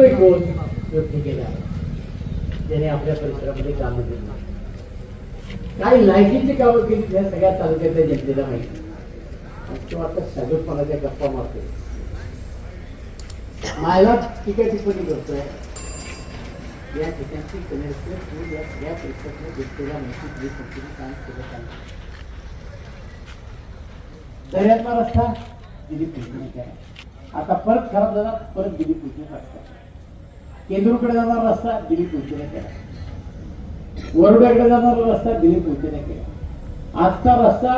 बोलतोय गोल योग्य केला ज्याने आपल्या परिसरामध्ये कामं केली. काय लायकीची कामं केली या सगळ्या तालुक्यातल्या जनतेला माहिती. आणि तो आता साधूपणाच्या गप्पा मारतो मला टीका टिप्पणी करतोय. या ठिकाणची कनेक्शन तू या सगळ्या परिसरातल्या जनतेला माहिती दिली संपूर्ण काम केलं पाहिजे. दर्यातला रस्ता दिलीप पूजने आता परत खराब झाला परत दिलीप पूजने रस्ता. केंद्रूकडे जाणारा रस्ता दिलीप पूजने केला. वरोड्याकडे जाणारा रस्ता दिलीप पूजने केला. आजचा रस्ता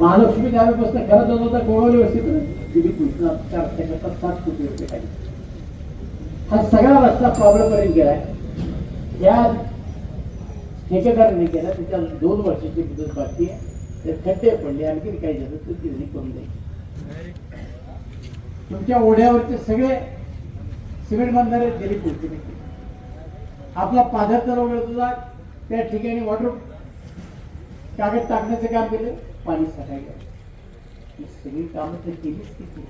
महालक्ष्मी द्याव्यापासून खरं जात होता कोळवली वस्तीपर्यंत दिलीप पूजना रस्त्याकरता सात कोटी रुपये काढले हा सगळा रस्ता प्रॉब्लेमपर्यंत गेलाय. या ठेकेदाराने केला. त्याच्या दोन वर्षाची मुदत बाकी आहे. ते खड्डे पडले आणखी काही झालं तर गिरणी करून जाईल तुमच्या ओढ्यावरचे सगळे सिमेंट बांधणारे दिली पोहोचले आपला पाझर तलाव तुझा त्या ठिकाणी वॉटर कागद टाकण्याचं काम केलं. पाणी साठायला ही सगळी कामं तर केलीच किती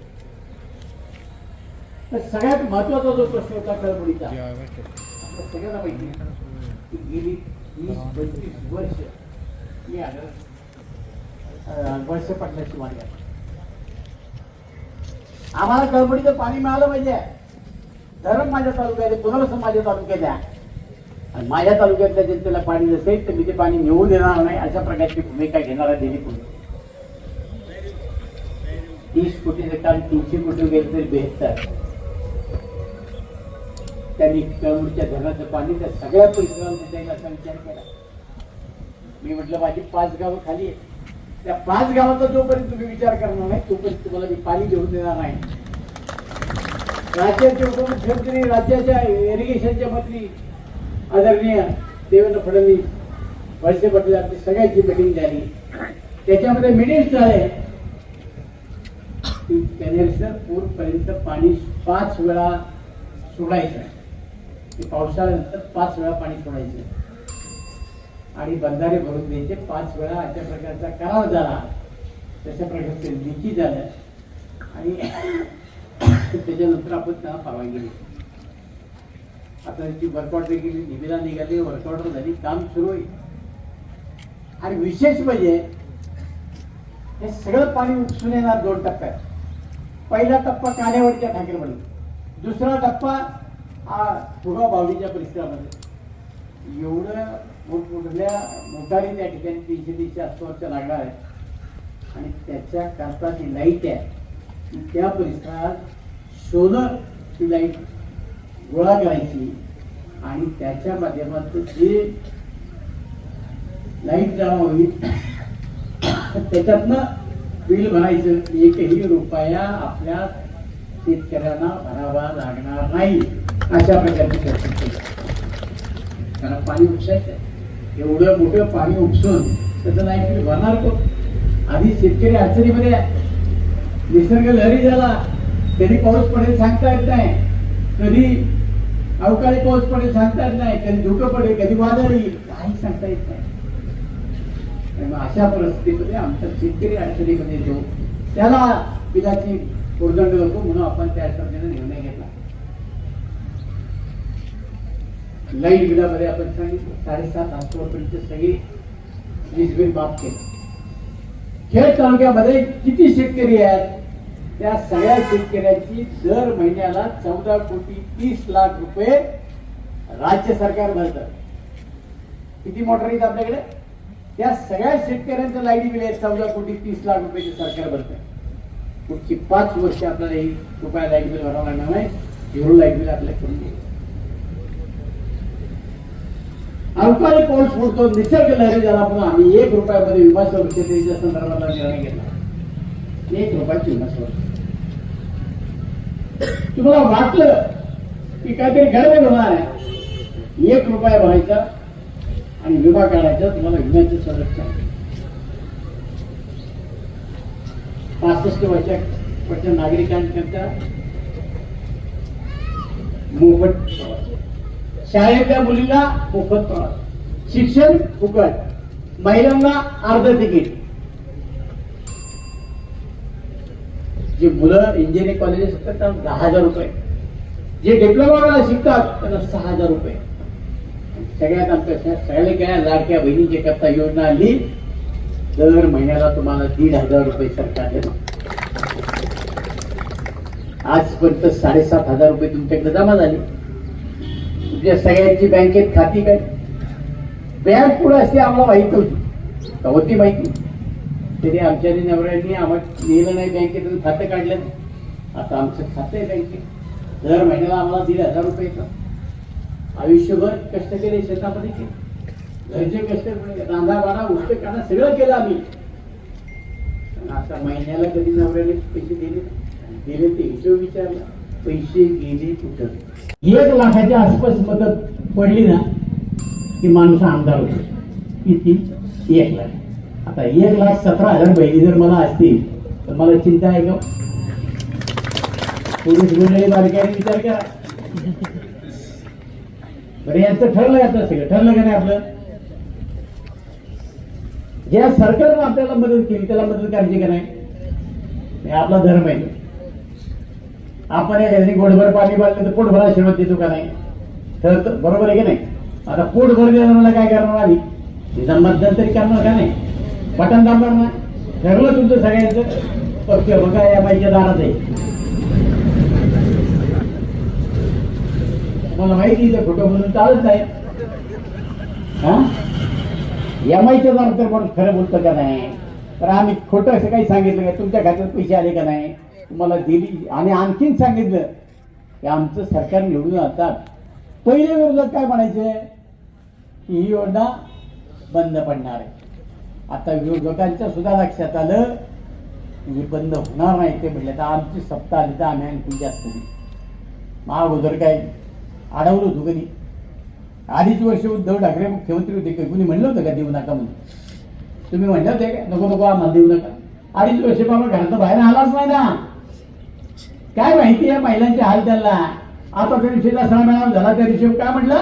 तर सगळ्यात महत्त्वाचा जो प्रश्न होता कळबडीचा आपल्या सगळ्यांना माहिती की गेली वीस पंचवीस वर्ष मी आलं. वळसे पाटलाची मागे. आम्हाला कळबडीचं पाणी मिळालं पाहिजे. धरण माझ्या तालुक्यात पुनर्वसन माझ्या तालुक्यात आणि माझ्या तालुक्यातल्या जनतेला पाणी नसेल तर मी ते पाणी मिळवून देणार नाही अशा प्रकारची भूमिका घेणारा दिली पुणे तीस कोटीचं काम तीनशे कोटी गेलं तरी बेहतर त्यांनी कळमूरच्या धरणाचं पाणी त्या सगळ्या परिसराला देता असा विचार केला. मी म्हटलं माझी पाच गावं खाली आहेत. त्या पाच गावाचा जोपर्यंत तुम्ही विचार करणार नाही तोपर्यंत तुम्हाला मी पाणी घेऊन देणार नाही. राज्याचे उपमुख्यमंत्री राज्याच्या इरिगेशनच्या मंत्री आदरणीय देवेंद्र फडणवीस वळसे पाटील आपली सगळ्यांची मिटिंग झाली. त्याच्यामध्ये मिनिट झाले की कनेरसर पूरपर्यंत पाणी पाच वेळा सोडायचं की पावसाळ्यानंतर पाच वेळा पाणी सोडायचं आणि बंधारे भरून द्यायचे पाच वेळा अशा प्रकारचा करार झाला. तशा प्रकारचे लिखी झालं. आणि त्याच्यानंतर आपण त्यांना परवानगी दिली आता त्याची वर्कआउट गेली निविदा निघाली वर्कआउट झाली काम सुरू होईल आणि विशेष म्हणजे हे सगळं पाणी उपसून येणार दोन टप्प्यात. पहिला टप्पा कान्यावरच्या ठाकरे म्हणून दुसरा टप्पा हा फुगाव बावडीच्या परिसरामध्ये. एवढं मोठमोठल्या मोटारी त्या ठिकाणी तीनशे तीनशे आसपासच्या लागणार आहे. आणि त्याच्या करता जी लाइट आहे त्या परिसरात सोलर ती लाइट गोळा करायची आणि त्याच्या माध्यमातून जे लाइट जमा होईल त्याच्यातनं बिल भरायचं. एकही रुपया आपल्या शेतकऱ्यांना भरावा लागणार नाही. अशा प्रकारची तरतूद केली कारण पाणी उपसायचं एवढं मोठं पाणी उपसून त्याचं लाइट बिल भरणार कोण? आधी शेतकरी अडचणीमध्ये निसर्ग लहरी झाला. कधी पाऊस पडेल सांगता येत नाही. कधी अवकाळी पाऊस पडेल सांगता येत नाही. कधी धुकं पडेल कधी वादळ येईल काही सांगता येत नाही. अशा परिस्थितीमध्ये आमचा शेतकरी अडचणीमध्ये येतो. त्याला बिलाची कोरदंड होतो म्हणून आपण त्या पद्धतीने निर्णय घेतला. लाइट बिलामध्ये आपण सांगितलं साडेसात आठवड्यापर्यंत सगळी वीज बिल माफ केलं. खेड तालुक्यामध्ये किती शेतकरी आहेत? त्या सगळ्या शेतकऱ्यांची दर महिन्याला चौदा कोटी तीस लाख रुपये राज्य सरकार भरतं. किती मोटर येत आपल्याकडे? त्या सगळ्या शेतकऱ्यांचं लाइट बिल आहे चौदा कोटी तीस लाख रुपये सरकार भरतं. पुढची पाच वर्ष आपल्याला एक रुपया लाइट बिल भरावं लागणार नाही एवढं लाइट बिल आपल्याला करून देईल अवकाळी पाऊस पडतो निसर्ग लहरी झाला पण आम्ही एक रुपयामध्ये विमा सुरक्षितेच्या संदर्भातला निर्णय घेतला. एक रुपयाची विमा संरक्षण तुम्हाला वाटलं की काहीतरी गडबड होणार आहे? एक रुपया भरायचा आणि विमा काढायचा तुम्हाला विम्याचं संरक्षण पासष्ट वर्षाच्या नागरिकांकरता मोफत प्रवास. शाळेतल्या मुलीला मोफत प्रवास. शिक्षण फुकट. महिलांना अर्ध तिकीट. जे मुलं इंजिनिअरिंग कॉलेजेस शिकतात त्यांना दहा हजार रुपये. जे डिप्लोमा शिकतात त्यांना सहा हजार रुपये. सगळ्यात आमच्या सगळ्या काय लाडक्या बहिणींची करता योजना आली. दर महिन्याला तुम्हाला दीड हजार रुपये सरकार देणार आजपर्यंत साडेसात हजार रुपये तुमच्याकडे जमा झाले. तुमच्या सगळ्यांची बँकेत खाती काय? बँक पुढे असते आम्हाला माहिती होती. होती माहिती? तरी आमच्या नवऱ्यांनी आम्हाला लिहिलं नाही बँकेतून खातं काढलं नाही. आता आमचं खातं आहे बँकेत. दर महिन्याला आम्हाला दीड हजार रुपये येतात. आयुष्यभर कष्ट केले शेतामध्ये केले. घरचे कष्ट रांधा बाणा उष्ट काढा सगळं केलं आम्ही. पण आता महिन्याला कधी नवऱ्याने पैसे दिले? दिले ते हिशोब विचारला. पैसे गेले कुठं? एक लाखाच्या आसपास मदत पडली ना की माणूस आमदार होतो. किती? एक लाख. आता एक लाख सतरा हजार बहिणी जर मला असतील तर मला चिंता आहे का? पुरुष मंडळी बारकाईने विचार करा. बरं यांचं ठरलं आता सगळं? ठरलं का नाही आपलं? ज्या सरकारनं आपल्याला मदत केली त्याला मदत करायची का नाही? आपला धर्म आहे. आपण या घरी गोडभर पाणी बांधलं तर पोटभर आशीर्वाद देतो का नाही? तर बरोबर आहे की नाही? आता पोटभर मला काय करणार आधी तिचा मतदान तरी करणार का नाही? बटन दाबणार ना ठरलं तुमचं सगळ्यांचं. पक्ष बघा या बाईच्या दारात आहे. मला माहिती आहे खोटं म्हणून चालत नाही हा? एमआयच्या दारात तर कोण खरं बोलतं का नाही? तर आम्ही खोटं असं काही सांगितलं का? तुमच्या खात्यात पैसे आले का नाही? तुम्हाला दिली. आणि आणखीन सांगितलं की आमचं सरकार निवडून आणतात. पहिले विरोधात काय म्हणायचे? की ही योजना बंद पडणार आहे. आता विरोधकांच्या सुद्धा लक्षात आलं की बंद होणार नाही ते म्हणले तर आमची सत्ता आली तर आम्ही आणखी जास्त नाही. महागोदर काय अडवलं होतं कधी? अडीच वर्ष उद्धव ठाकरे मुख्यमंत्री होते का कुणी म्हणलं होतं का देऊ नका म्हणून? तुम्ही म्हणलं होते का? नको नको आम्हाला देऊ नका. अडीच वर्ष बाबा घरात बाहेर आलाच नाही ना. काय माहिती आहे महिलांचे हाल त्यांना? आता त्या दिवशीला सहा महिना झाला त्या दिवशी काय म्हटलं?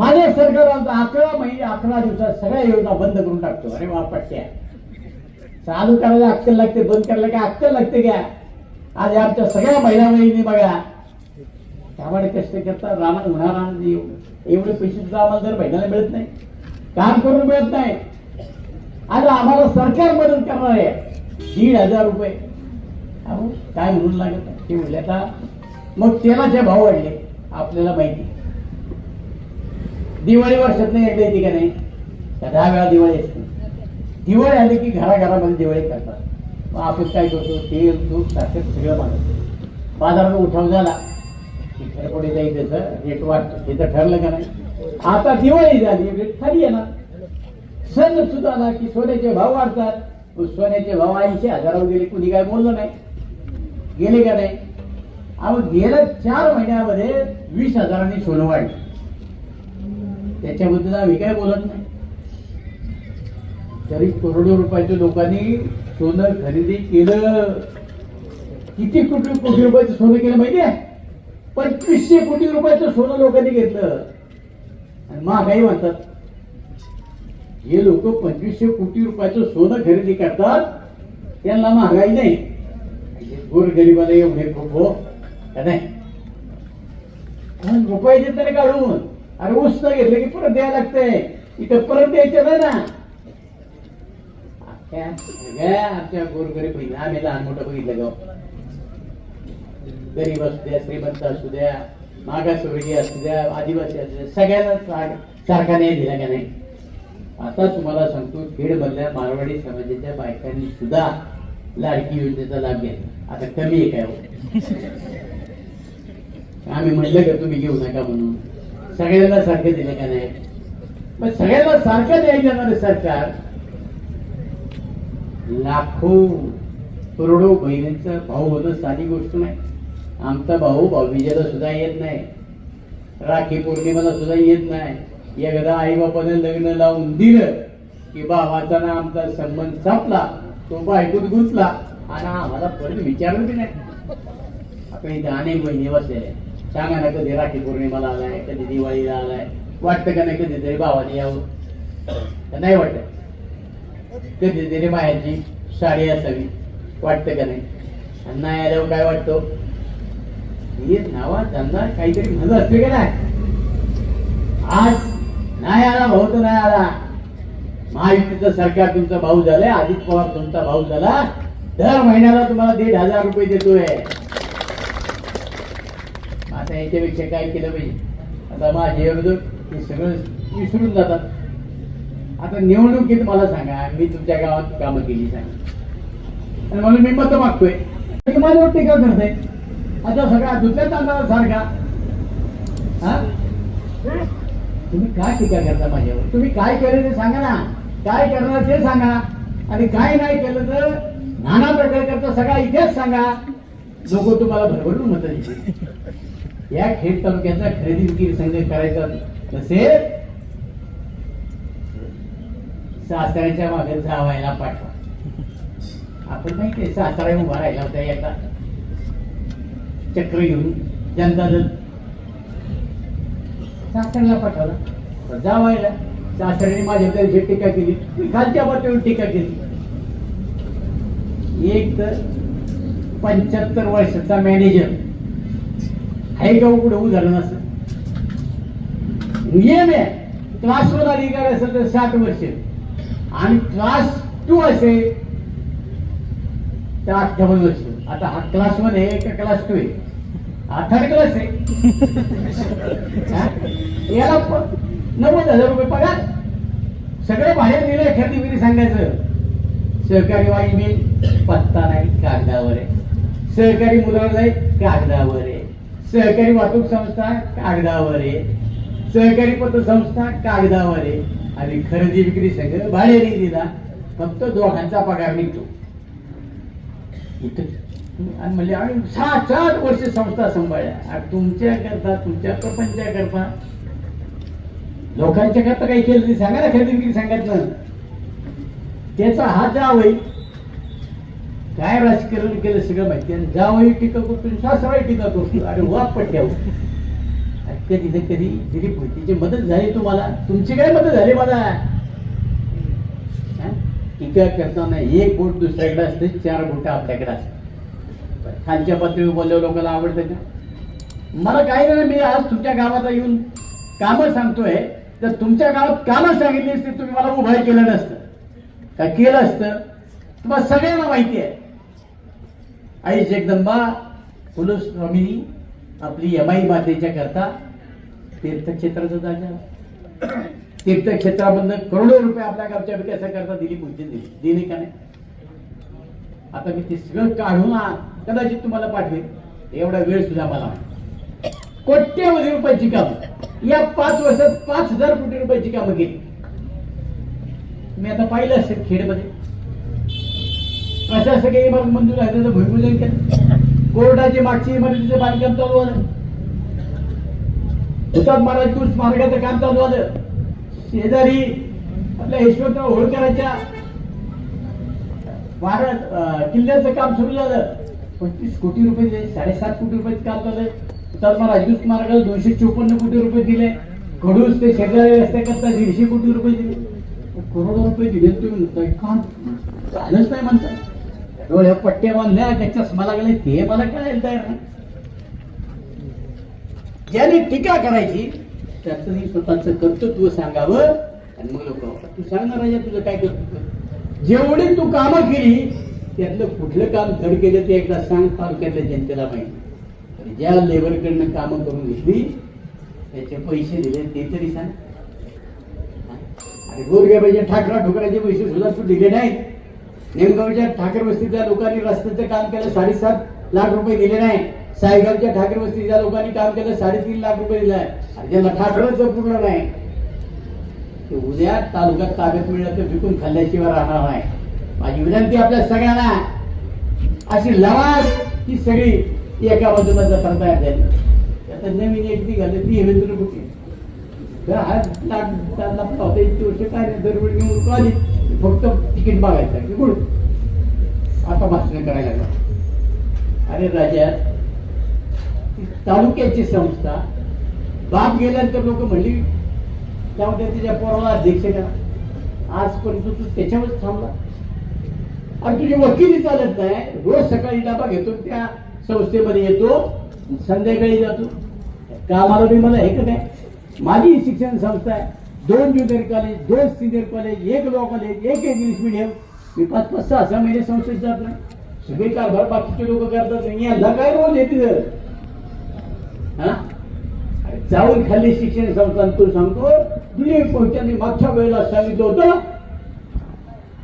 माझ्या सरकार आमचा अकरा महिने अकरा दिवसात सगळ्या योजना बंद करून टाकतो. अरे वा पट्ट्या चालू करायला अक्कल लागते बंद करायला काय अक्कल लागते का? आज आमच्या सगळ्या महिला बहिणी बघा. त्यामुळे कष्ट करतात. उन्हा राहणार एवढे पैसे सुद्धा आम्हाला जर महिन्याला मिळत नाही. काम करून मिळत नाही. आज आम्हाला सरकार मदत करणार आहे. दीड हजार रुपये. अहो काय म्हणून लागत ते म्हणले आता मग तेलाचे भाव वाढले. आपल्याला माहिती. दिवाळी वर्षात नाही एकदा येते का नाही? दहा वेळा दिवाळी असते दिवाळी आली की घराघरामध्ये दिवाळी करतात. मग आपण काय करतो? तेल तूप साखर सगळं मागतो बाजारात उठाव झाला. की घरपुढे जाईल त्याचं रेट वाटतं हे तर ठरलं का नाही? आता दिवाळी झाली रेट खाली येणार. सण सुद्धा आला की सोन्याचे भाव वाढतात. सोन्याचे भाव ऐंशी हजारावर गेले कुणी काय बोललं नाही? गेले का नाही? अहो गेल्या चार महिन्यामध्ये वीस हजारांनी सोनं वाढलं. त्याच्याबद्दल आम्ही काय बोलत नाही. तरी करोडो रुपयाच्या लोकांनी सोनं खरेदी केलं. किती कोटी कोटी रुपयाचं सोनं केलं माहिती आहे पंचवीसशे कोटी रुपयाचं सोनं लोकांनी घेतलं. आणि महागाई म्हणतात हे लोक पंचवीसशे कोटी रुपयाचं सोनं खरेदी करतात त्यांना महागाई नाही. गोरगरिबाला एवढे खूप हो का नाही? पण रुपये देताना काढून? अरे उस्त घेतलं की परत द्यायला लागतंय. इथं परत द्यायचं नाही ना. आमच्या गोरगरीब बहिणी आम्ही लहान मोठं बघितलं गाव गरीब असू द्या श्रीमंत असू द्या मागासवर्गीय असू द्या आदिवासी असू द्या सगळ्यांना सारखा न्याय दिला का नाही? आता तुम्हाला सांगतो खेड मधल्या मारवाडी समाजाच्या बायकांनी सुद्धा लाडकी योजनेचा लाभ घेतला. आता कमी आहे काय हो? आम्ही म्हणलं का तुम्ही घेऊ नका म्हणून? सगळ्यांना सारखं दिलं का नाही? मग सगळ्यांना सारखं द्यायला जाणार सरकार लाखो करोडो बहिणींचा भाऊ होणं साधी गोष्ट नाही. आमचा भाऊ भाऊबीजेला सुद्धा येत नाही. राखी पौर्णिमेला सुद्धा येत नाही. एकदा आई बापाने लग्न लावून दिलं की भावाचा ना आमचा संबंध सापला तो ऐकून गुंतला. आणि आम्हाला परत विचारलं की नाही. आपण इथे अनेक बहिणी आहे छान आहे कधी राखी पौर्णिमाला आलाय कधी दिवाळीला आलाय. वाटतं का नाही कधीतरी भावाने यावं? नाही वाटत. कधीतरी मायाची साडी असावी. वाटतं का नाही? आणि नाही आल्यावर काय वाटतो? हे नावा धंदा काहीतरी म्हणत असते का नाही? आज नाही आला भाऊ तर नाही आला. महायुतीचं सरकार तुमचा भाऊ झालाय अजित पवार तुमचा भाऊ झाला. दर महिन्याला तुम्हाला दीड हजार रुपये देतोय. आता याच्यापेक्षा काय केलं पाहिजे? आता माझे विरोधक हे सगळं विसरून जातात. आता निवडणुकीत मला सांगा मी तुमच्या गावात कामं केली सांगा. आणि म्हणून मी मत मागतोय. माझ्यावर टीका करताय आता सगळा दुसऱ्या तांदळा सारखा हा? तुम्ही काय टीका करता माझ्यावर? तुम्ही काय केलं ते सांगा ना. काय करणार ते सांगा. आणि काय नाही केलं तर नाना प्रकारचा सगळा इतिहास सांगा. लोक तुम्हाला भरभरून मत या खेड तालुक्याचा खरेदी विक्री संघ करायचा तसेच सासऱ्याच्या मागे जावायला पाठवा. आपण नाही ते सासरा उभा राहिला होता एका चक्र घेऊन जनता दल. सासऱ्याला पाठवला. जावायला सासऱ्याने माझ्याकडे जे टीका केली खालच्या पातळीवर टीका केली. एक तर पंच्याहत्तर वर्षाचा मॅनेजर आहे का उघड उदाहरण असं नियम आहे क्लास वन अधिकारी असेल तर साठ वर्ष. आणि क्लास टू असेल तर अठ्ठावन्न वर्ष. आता हा क्लास वन आहे का क्लास टू आहे. हा थर्ड क्लास आहे. हा? याला नव्वद हजार रुपये पगार. सगळे बाहेर दिले खरेदी विक्री सांगायचं. सहकारी वाई मिल पत्ता नाही कागदावर आहे. सहकारी मुलालय कागदावर आहे. सहकारी वाहतूक संस्था कागदावर. आहे सहकारी पतसंस्था कागदावर. आहे आणि खरेदी विक्री सगळं बाहेर दिला. फक्त दोघांचा पगार निघतो. आणि म्हणजे आम्ही सात सात वर्ष संस्था सांभाळल्या. तुमच्या करता तुमच्या प्रपंचा करता लोकांच्या करता काही केलं नाही. सांगा ना खरेदी विक्री सांगायचं त्याचा हा जावई काय राजकारण केलं सगळं माहिती आणि जावई टीका करतो सासराही टीका करतो. अरे वा पट्ट्या. कधी ना कधी दिलीप मोदीची मदत झाली तुम्हाला. तुमची काय मदत झाली मला? टीका करताना एक बोट दुसऱ्याकडे असते चार बोट आपल्याकडे असते खालच्या पातळीवर बोलल्यावर लोकांना आवडतं का? मला काही नाही मी आज तुमच्या गावात येऊन कामं सांगतोय. तर तुमच्या गावात कामं सांगितली असते तुम्ही मला उभं केलं नसतं. काय केलं असतं? तुम्हाला सगळ्यांना माहिती आहे. आई जगदंबा कुलस्वामिनी आपली यमाई मातेच्या करता तीर्थक्षेत्राचं जागा. तीर्थक्षेत्रामधनं करोडो रुपये आपल्या गावच्या विकासाकरता दिली मुलगी दिली. दिली का नाही? आता मी ते सगळं काढून कदाचित तुम्हाला पाठवेल एवढा वेळ सुद्धा मला नाही. कोट्यवधी रुपयाची कामं. या पाच वर्षात पाच हजार कोटी रुपयाची कामं केली. मी आता पाहिलं असेल खेडमध्ये. प्रशासकीय इमारत मंजूर आहे त्याचं भूमिपूजन केलं. कोर्टाची मागची इमारतीचं बांधकाम चालू आलं हुतात्मा महाराज कृष्ण मार्गाचं काम चालू झालं. शेजारी आपल्या यशवंतराव होळकरांच्या महाराज किल्ल्याचं काम सुरू झालं. पंचवीस कोटी रुपये दिले साडेसात कोटी रुपये काम झालं. हुतात्मा राजकृष्ण स्मारकाला दोनशे चोपन्न कोटी रुपये दिले. खडूस ते शेजारी रस्त्याकरता दीडशे कोटी रुपये दिले. करोडो रुपये दिले तुम्ही म्हणताय काम? झालंच नाही म्हणता डोळे पट्ट्या बांधल्या त्या चष्मा लागले ते मला कळायला तयार नाही. ज्याने टीका करायची त्याचं मी स्वतःच कर्तृत्व सांगावं आणि मग लोक तू सांग ना राजा तुझं काय कर्तृत्व? जेवढी तू कामं केली त्यातलं कुठलं काम धड केलं ते एकदा सांग तालुक्यातल्या जनतेला माहिती. आणि ज्या लेबरकडनं कामं करून घेतली त्याचे पैसे दिले ते तरी सांग. आणि गोरगेबाईच्या ठाकरा ठोकराचे पैसे सुद्धा तू दिले नाहीत. नेमगावच्या ठाकरे वस्तीतल्या लोकांनी रस्त्याचं काम केलं साडेसात लाख रुपये दिले नाही. सायगावच्या ठाकरे वस्तीच्या लोकांनी काम केलं साडेतीन लाख रुपये दिलाय आणि ज्याला ठाकरचं पूर्ण नाही ते उद्या तालुक्यात ताब्यात मिळलं तर विकून खाल्ल्याशिवाय राहणार नाही. माझी विनंती आपल्या सगळ्यांना अशी लवाज ही सगळी एका बाजूला जत्रा तयार झाली आता नवीन एक ती घालली ती हेमेंद्र कुठे? हा लाख चार लाख पावता इतकी वर्ष काय नाही दरवेळी निवडणूक आली. फक्त तिकीट बघायचं की गुड. आता भाषण करायला लागला. अरे राजा तालुक्याची संस्था बाप गेल्यानंतर लोक म्हणली त्यामध्ये तिच्या पोराला अध्यक्ष करा. आजपर्यंत तू त्याच्यावरच थांबला. आणि तुझी वकिली चालत नाही. रोज सकाळी डबा घेतो त्या संस्थेमध्ये येतो संध्याकाळी जातो. कामाला बी मला हे का माझी शिक्षण संस्था आहे. दोन ज्युनियर कॉलेज दोन सिनियर कॉलेज एक लॉ कॉलेज एक इंग्लिश मिडियम मी पाच पाच सहा सहा महिने संस्थेत जात नाही सगळे कारभार बाकीचे लोक करतात. नाही यांना काय रोज येते तर हा? जाऊन खाल्ली शिक्षण संस्था तू सांगतो दिलीप पोहोचत्यांनी मागच्या वेळेला सांगितलं होतं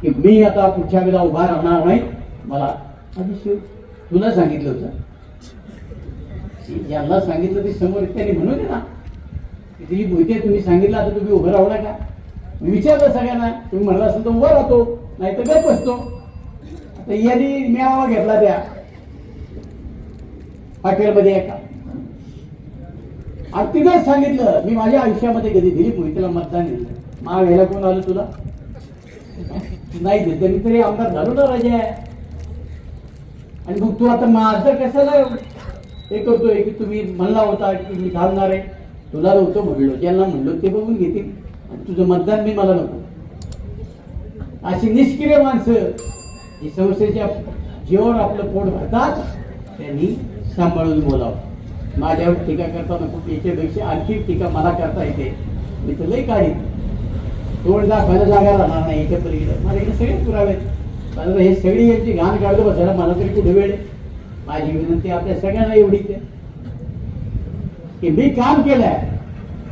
की मी आता पुढच्या वेळेला उभा राहणार नाही? मला तुला सांगितलं होतं. यांना सांगितलं ते समोर त्यांनी म्हणू दे ना. की भुईते तुम्ही सांगितलं आता तुम्ही उभं राहू नका. मी विचारलं सगळ्यांना तुम्ही म्हणला असेल तर उभं राहतो नाही तर गप बसतो. आता यांनी मेळावा घेतला त्या हॉटेलमध्ये एका. आणि तिथंच सांगितलं मी माझ्या आयुष्यामध्ये कधी दिलीप मोहितेला मतदान दिलं. मा घ्यायला कोण आलं तुला? नाही दिलं मी तरी आमदार झालो ना राजा. आणि मग तू आता माझं कशाला हे करतोय की तुम्ही म्हणला होता की तुम्ही थांबणार आहे. तुला नव्हतं म्हणलो. ज्यांना म्हणलो ते बघून घेतील. तुझं मतदान मी मला नको. अशी निष्क्रिय माणसं ही संस्थेच्या जीवावर आपलं पोट भरतात त्यांनी सांभाळून बोलावं. माझ्यावर टीका करताना खूप याच्यापेक्षा आणखी टीका मला करता येते. मी तर लई काढी तोड दाखवायला जागा राहणार नाही याच्या पलीकडे. मला इकडे सगळे पुरावे आहेत. हे सगळी यांची घाण काढलं बसायला मला तरी कुठे वेळ आहे? माझी विनंती आपल्या सगळ्यांना एवढीच आहे. की मी काम केलंय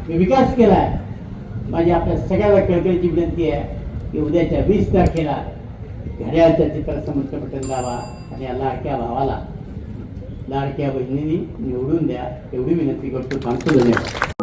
मी विकास केलाय. माझी आपल्या सगळ्याला कळकळीची विनंती आहे की उद्याच्या वीस तारखेला घड्याळच्या चित्रासमोरचं बटन लावा आणि या लाडक्या भावाला लाडक्या बहिणींनी निवडून द्या एवढी विनंती करतो. सांगतो धन्यवाद.